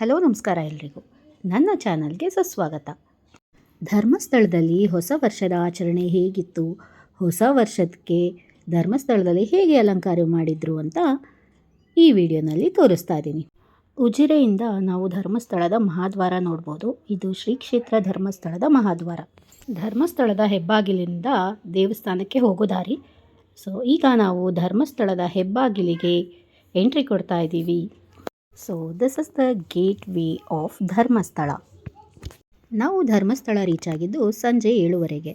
Hello, ನಮಸ್ಕಾರ ಎಲ್ರಿಗೂ. ನನ್ನ ಚಾನಲ್ಗೆ ಸುಸ್ವಾಗತ. ಧರ್ಮಸ್ಥಳದಲ್ಲಿ ಹೊಸ ವರ್ಷದ ಆಚರಣೆ ಹೇಗಿತ್ತು? ಹೊಸ ವರ್ಷಕ್ಕೆ ಧರ್ಮಸ್ಥಳದಲ್ಲಿ ಹೇಗೆ ಅಲಂಕಾರ ಮಾಡಿದ್ರು ಅಂತ ಈ ವಿಡಿಯೋನಲ್ಲಿ ತೋರಿಸ್ತಾ ಇದ್ದೀನಿ. ಉಜಿರೆಯಿಂದ ನಾವು ಧರ್ಮಸ್ಥಳದ ಮಹಾದ್ವಾರ ನೋಡ್ಬೋದು. ಇದು ಶ್ರೀ ಕ್ಷೇತ್ರ ಧರ್ಮಸ್ಥಳದ ಮಹಾದ್ವಾರ. ಧರ್ಮಸ್ಥಳದ ಹೆಬ್ಬಾಗಿಲಿಂದ ದೇವಸ್ಥಾನಕ್ಕೆ ಹೋಗೋ ದಾರಿ. ಸೊ, ಈಗ ನಾವು ಧರ್ಮಸ್ಥಳದ ಹೆಬ್ಬಾಗಿಲಿಗೆ ಎಂಟ್ರಿ ಕೊಡ್ತಾ ಇದ್ದೀವಿ. So this is the gateway of Dharmasthala ನಾವು ಧರ್ಮಸ್ಥಳ ರೀಚ್ ಆಗಿದ್ದು ಸಂಜೆ ಏಳುವರೆಗೆ.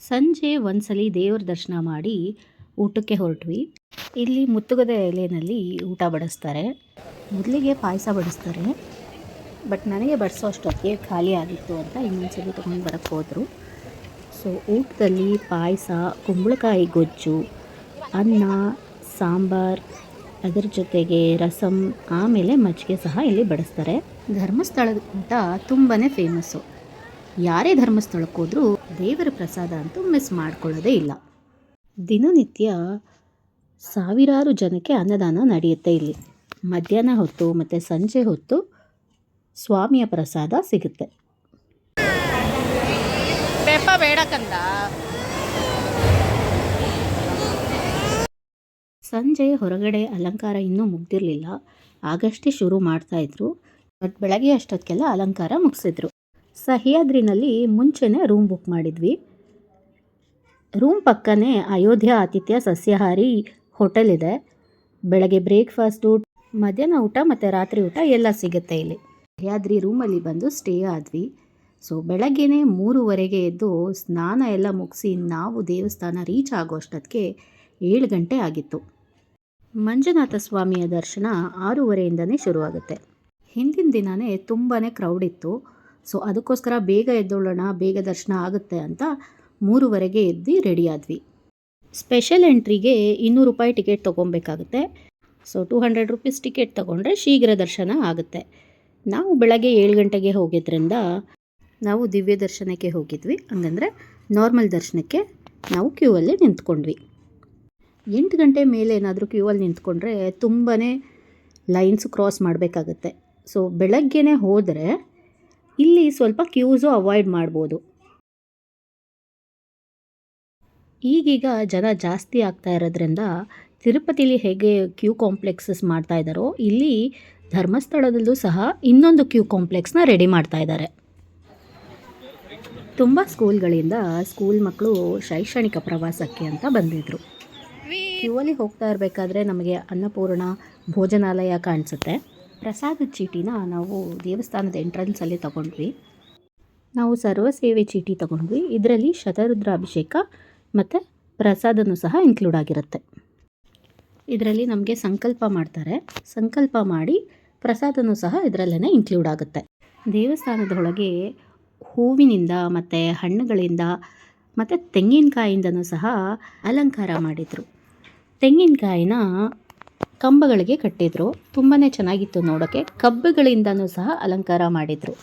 ಸಂಜೆ ಒಂದ್ಸಲಿ ದೇವ್ರ ದರ್ಶನ ಮಾಡಿ ಊಟಕ್ಕೆ ಹೊರಟ್ವಿ. ಇಲ್ಲಿ ಮುತ್ತುಗದ ಎಲೆಯಲ್ಲಿ ಊಟ ಬಡಿಸ್ತಾರೆ. ಮೊದಲಿಗೆ ಪಾಯಸ ಬಡಿಸ್ತಾರೆ. ಬಟ್ ನನಗೆ ಬಡಿಸೋ ಅಷ್ಟೊತ್ತಿಗೆ ಖಾಲಿ ಆಗಿತ್ತು ಅಂತ ಇನ್ನೊಂದ್ಸಲಿ ತೊಗೊಂಡು ಬರೋಕ್ಕೆ ಹೋದರು. ಸೊ ಊಟದಲ್ಲಿ ಪಾಯಸ, ಕುಂಬಳಕಾಯಿ ಗೊಜ್ಜು, ಅನ್ನ, ಸಾಂಬಾರ್ ಅದರ ಜೊತೆಗೆ ರಸಂ ಆಮೇಲೆ ಮಜ್ಜಿಗೆ ಸಹ ಇಲ್ಲಿ ಬಡಿಸ್ತಾರೆ. ಧರ್ಮಸ್ಥಳಕ್ಕಿಂತ ತುಂಬಾ ಫೇಮಸ್ಸು ಯಾರೇ ಧರ್ಮಸ್ಥಳಕ್ಕೆ ಹೋದರೂ ದೇವರ ಪ್ರಸಾದ ಅಂತೂ ಮಿಸ್ ಮಾಡ್ಕೊಳ್ಳೋದೇ ಇಲ್ಲ. ದಿನನಿತ್ಯ ಸಾವಿರಾರು ಜನಕ್ಕೆ ಅನ್ನದಾನ ನಡೆಯುತ್ತೆ ಇಲ್ಲಿ. ಮಧ್ಯಾಹ್ನ ಹೊತ್ತು ಮತ್ತು ಸಂಜೆ ಹೊತ್ತು ಸ್ವಾಮಿಯ ಪ್ರಸಾದ ಸಿಗುತ್ತೆ. ಬೇಡ ಕಂದ. ಸಂಜೆ ಹೊರಗಡೆ ಅಲಂಕಾರ ಇನ್ನೂ ಮುಗ್ದಿರಲಿಲ್ಲ. ಆಗಷ್ಟೇ ಶುರು ಮಾಡ್ತಾಯಿದ್ರು ಬಟ್ ಬೆಳಗ್ಗೆ ಅಷ್ಟೊತ್ತಿಗೆಲ್ಲ ಅಲಂಕಾರ ಮುಗಿಸಿದ್ರು. ಸಹ್ಯಾದ್ರಿನಲ್ಲಿ ಮುಂಚೆನೇ ರೂಮ್ ಬುಕ್ ಮಾಡಿದ್ವಿ. ರೂಮ್ ಪಕ್ಕನೇ ಅಯೋಧ್ಯ ಆತಿಥ್ಯ ಸಸ್ಯಾಹಾರಿ ಹೋಟೆಲ್ ಇದೆ. ಬೆಳಗ್ಗೆ ಬ್ರೇಕ್ಫಾಸ್ಟು ಮಧ್ಯಾಹ್ನ ಊಟ ಮತ್ತು ರಾತ್ರಿ ಊಟ ಎಲ್ಲ ಸಿಗುತ್ತೆ ಇಲ್ಲಿ. ಸಹ್ಯಾದ್ರಿ ರೂಮಲ್ಲಿ ಬಂದು ಸ್ಟೇ ಆದ್ವಿ. ಸೊ, ಬೆಳಗ್ಗೆನೇ ಮೂರುವರೆಗೆ ಎದ್ದು ಸ್ನಾನ ಎಲ್ಲ ಮುಗಿಸಿ ನಾವು ದೇವಸ್ಥಾನ ರೀಚ್ ಆಗೋ ಅಷ್ಟೊತ್ತಿಗೆ ಏಳು ಗಂಟೆ ಆಗಿತ್ತು. ಮಂಜುನಾಥ ಸ್ವಾಮಿಯ ದರ್ಶನ ಆರೂವರೆಯಿಂದನೇ ಶುರುವಾಗುತ್ತೆ. ಹಿಂದಿನ ದಿನವೇ ತುಂಬಾ ಕ್ರೌಡ್ ಇತ್ತು. ಸೊ ಅದಕ್ಕೋಸ್ಕರ ಬೇಗ ಎದ್ದೊಳ್ಳೋಣ, ಬೇಗ ದರ್ಶನ ಆಗುತ್ತೆ ಅಂತ ಮೂರುವರೆಗೆ ಎದ್ದು ರೆಡಿಯಾದ್ವಿ ಸ್ಪೆಷಲ್ ಎಂಟ್ರಿಗೆ ಇನ್ನೂರು ರೂಪಾಯಿ ticket ತೊಗೊಬೇಕಾಗುತ್ತೆ so two hundred rupees ticket ತೊಗೊಂಡ್ರೆ ಶೀಘ್ರ ದರ್ಶನ ಆಗುತ್ತೆ. ನಾವು ಬೆಳಗ್ಗೆ ಏಳು ಗಂಟೆಗೆ ಹೋಗಿದ್ದರಿಂದ ನಾವು ದಿವ್ಯ ದರ್ಶನಕ್ಕೆ ಹೋಗಿದ್ವಿ. ಹಂಗಂದರೆ ನಾರ್ಮಲ್ ದರ್ಶನಕ್ಕೆ ನಾವು ಕ್ಯೂ ಅಲ್ಲಿ ನಿಂತ್ಕೊಂಡ್ವಿ. ಎಂಟು ಗಂಟೆ ಮೇಲೆ ಏನಾದರೂ ಕ್ಯೂ ಅಲ್ಲಿ ನಿಂತ್ಕೊಂಡ್ರೆ ತುಂಬಾ ಲೈನ್ಸ್ ಕ್ರಾಸ್ ಮಾಡಬೇಕಾಗತ್ತೆ. ಸೊ ಬೆಳಗ್ಗೆನೇ ಹೋದರೆ ಇಲ್ಲಿ ಸ್ವಲ್ಪ ಕ್ಯೂಸು ಅವಾಯ್ಡ್ ಮಾಡ್ಬೋದು. ಈಗೀಗ ಜನ ಜಾಸ್ತಿ ಆಗ್ತಾ ಇರೋದ್ರಿಂದ ತಿರುಪತಿಲಿ ಹೇಗೆ ಕ್ಯೂ ಕಾಂಪ್ಲೆಕ್ಸಸ್ ಮಾಡ್ತಾ ಇದ್ದಾರೋ ಇಲ್ಲಿ ಧರ್ಮಸ್ಥಳದಲ್ಲೂ ಸಹ ಇನ್ನೊಂದು ಕ್ಯೂ ಕಾಂಪ್ಲೆಕ್ಸ್ನ ರೆಡಿ ಮಾಡ್ತಾ ಇದ್ದಾರೆ ತುಂಬ ಸ್ಕೂಲ್ಗಳಿಂದ ಸ್ಕೂಲ್ ಮಕ್ಕಳು ಶೈಕ್ಷಣಿಕ ಪ್ರವಾಸಕ್ಕೆ ಅಂತ ಬಂದಿದ್ರು. ಕ್ಯೂ ಅಲ್ಲಿ ಹೋಗ್ತಾ ಇರಬೇಕಾದ್ರೆ ನಮಗೆ ಅನ್ನಪೂರ್ಣ ಭೋಜನಾಲಯ ಕಾಣಿಸುತ್ತೆ. ಪ್ರಸಾದದ ಚೀಟಿನ ನಾವು ದೇವಸ್ಥಾನದ ಎಂಟ್ರೆನ್ಸಲ್ಲಿ ತಗೊಂಡ್ವಿ. ನಾವು ಸರ್ವ ಸೇವೆ ಚೀಟಿ ತಗೊಂಡ್ವಿ. ಇದರಲ್ಲಿ ಶತರುದ್ರ ಅಭಿಷೇಕ ಮತ್ತು ಪ್ರಸಾದನೂ ಸಹ ಇನ್ಕ್ಲೂಡ್ ಆಗಿರುತ್ತೆ. ಇದರಲ್ಲಿ ನಮಗೆ ಸಂಕಲ್ಪ ಮಾಡ್ತಾರೆ. ಸಂಕಲ್ಪ ಮಾಡಿ ಪ್ರಸಾದನೂ ಸಹ ಇದರಲ್ಲೇ ಇನ್ಕ್ಲೂಡ್ ಆಗುತ್ತೆ. ದೇವಸ್ಥಾನದೊಳಗೆ ಹೂವಿನಿಂದ ಮತ್ತು ಹಣ್ಣುಗಳಿಂದ ಮತ್ತು ತೆಂಗಿನಕಾಯಿಂದನೂ ಸಹ ಅಲಂಕಾರ ಮಾಡಿದರು. ತೆಂಗಿನಕಾಯಿನ ಕಂಬಗಳಿಗೆ ಕಟ್ಟಿದ್ರು. ತುಂಬಾ ಚೆನ್ನಾಗಿತ್ತು ನೋಡೋಕ್ಕೆ ಕಬ್ಬುಗಳಿಂದನೂ ಸಹ ಅಲಂಕಾರ ಮಾಡಿದ್ರು.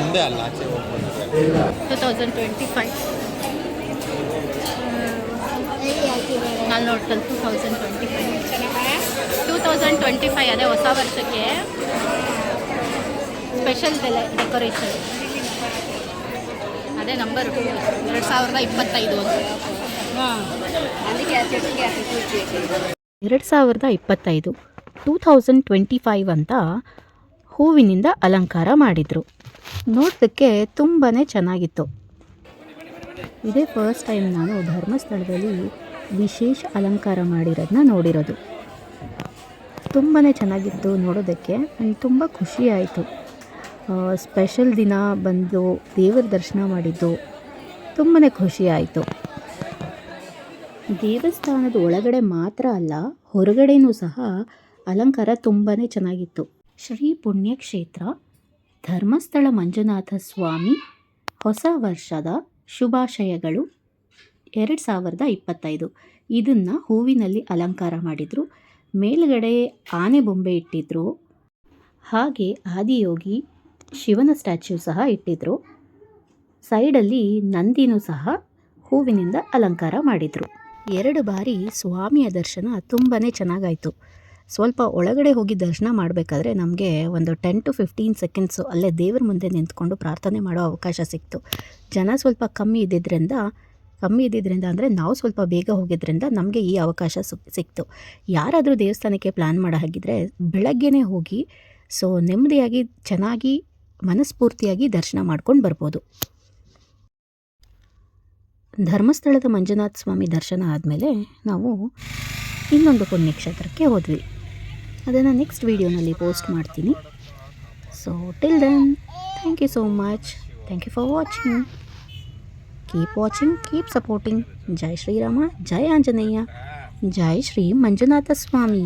ಮುಂದೆ ಅಲ್ಲ ಟೂ ತೌಸಂಡ್ ಟ್ವೆಂಟಿ ಫೈವ್ ನಾನು ನೋಡ್ತಲ್ಲಿ two thousand twenty five two thousand twenty five ಅದೇ ಹೊಸ ವರ್ಷಕ್ಕೆ ಸ್ಪೆಷಲ್ ಬೆಲೆ ಡೆಕೋರೇಷನ್ ಅದೇ ನಂಬರ್ ಎರಡು ಸಾವಿರದ ಇಪ್ಪತ್ತೈದು ಅಂತ. ಎರಡು ಸಾವಿರದ ಇಪ್ಪತ್ತೈದು ಟೂ ಥೌಸಂಡ್ ಟ್ವೆಂಟಿ ಫೈವ್ ಅಂತ ಹೂವಿನಿಂದ ಅಲಂಕಾರ ಮಾಡಿದರು. ನೋಡೋದಕ್ಕೆ ತುಂಬಾ ಚೆನ್ನಾಗಿತ್ತು. ಇದೇ ಫಸ್ಟ್ ಟೈಮ್ ನಾನು ಧರ್ಮಸ್ಥಳದಲ್ಲಿ ವಿಶೇಷ ಅಲಂಕಾರ ಮಾಡಿರೋದನ್ನ ನೋಡಿರೋದು. ತುಂಬಾ ಚೆನ್ನಾಗಿತ್ತು ನೋಡೋದಕ್ಕೆ ನನಗೆ ತುಂಬ ಖುಷಿ ಆಯಿತು. ಸ್ಪೆಷಲ್ ದಿನ ಬಂದು ದೇವರ ದರ್ಶನ ಮಾಡಿದ್ದು ತುಂಬಾ ಖುಷಿಯಾಯಿತು ದೇವಸ್ಥಾನದ ಒಳಗಡೆ ಮಾತ್ರ ಅಲ್ಲ, ಹೊರಗಡೆನೂ ಸಹ ಅಲಂಕಾರ ತುಂಬಾ ಚೆನ್ನಾಗಿತ್ತು. ಶ್ರೀ ಪುಣ್ಯಕ್ಷೇತ್ರ ಧರ್ಮಸ್ಥಳ ಮಂಜುನಾಥ ಸ್ವಾಮಿ ಹೊಸ ವರ್ಷದ ಶುಭಾಶಯಗಳು. ಎರಡು ಸಾವಿರದ ಇಪ್ಪತ್ತೈದು. ಇದನ್ನು ಹೂವಿನಲ್ಲಿ ಅಲಂಕಾರ ಮಾಡಿದರು. ಮೇಲುಗಡೆ ಆನೆ ಬೊಂಬೆ ಇಟ್ಟಿದ್ರು. ಹಾಗೆ ಆದಿಯೋಗಿ ಶಿವನ ಸ್ಟ್ಯಾಚ್ಯೂ ಸಹ ಇಟ್ಟಿದ್ರು. ಸೈಡಲ್ಲಿ ನಂದಿನೂ ಸಹ ಹೂವಿನಿಂದ ಅಲಂಕಾರ ಮಾಡಿದರು. ಎರಡು ಬಾರಿ ಸ್ವಾಮಿಯ ದರ್ಶನ ತುಂಬಾ ಚೆನ್ನಾಗಾಯಿತು. ಸ್ವಲ್ಪ ಒಳಗಡೆ ಹೋಗಿ ದರ್ಶನ ಮಾಡಬೇಕಾದ್ರೆ ನಮಗೆ ಒಂದು ಟೆನ್ ಟು ಫಿಫ್ಟೀನ್ ಸೆಕೆಂಡ್ಸು ಅಲ್ಲೇ ದೇವ್ರ ಮುಂದೆ ನಿಂತ್ಕೊಂಡು ಪ್ರಾರ್ಥನೆ ಮಾಡೋ ಅವಕಾಶ ಸಿಕ್ತು. ಜನ ಸ್ವಲ್ಪ ಕಮ್ಮಿ ಇದ್ದಿದ್ದರಿಂದ ಕಮ್ಮಿ ಇದ್ದಿದ್ದರಿಂದ ಅಂದರೆ ನಾವು ಸ್ವಲ್ಪ ಬೇಗ ಹೋಗಿದ್ದರಿಂದ ನಮಗೆ ಈ ಅವಕಾಶ ಸಿಕ್ತು. ಯಾರಾದರೂ ದೇವಸ್ಥಾನಕ್ಕೆ ಪ್ಲ್ಯಾನ್ ಮಾಡೋ ಹಾಗಿದ್ರೆ ಬೆಳಗ್ಗೆನೇ ಹೋಗಿ ಸೊ ನೆಮ್ಮದಿಯಾಗಿ, ಚೆನ್ನಾಗಿ, ಮನಸ್ಫೂರ್ತಿಯಾಗಿ ದರ್ಶನ ಮಾಡ್ಕೊಂಡು ಬರ್ಬೋದು. ಧರ್ಮಸ್ಥಳದ ಮಂಜುನಾಥ ಸ್ವಾಮಿ ದರ್ಶನ ಆದಮೇಲೆ ನಾವು ಇನ್ನೊಂದು ಪುಣ್ಯಕ್ಷೇತ್ರಕ್ಕೆ ಹೋದ್ವಿ. ಅದನ್ನು ನೆಕ್ಸ್ಟ್ ವೀಡಿಯೋನಲ್ಲಿ ಪೋಸ್ಟ್ ಮಾಡ್ತೀನಿ. So till then thank you so much thank you for watching keep watching keep supporting ಜೈ ಶ್ರೀರಾಮ ಜೈ ಆಂಜನೇಯ ಜೈ ಶ್ರೀ ಮಂಜುನಾಥ ಸ್ವಾಮಿ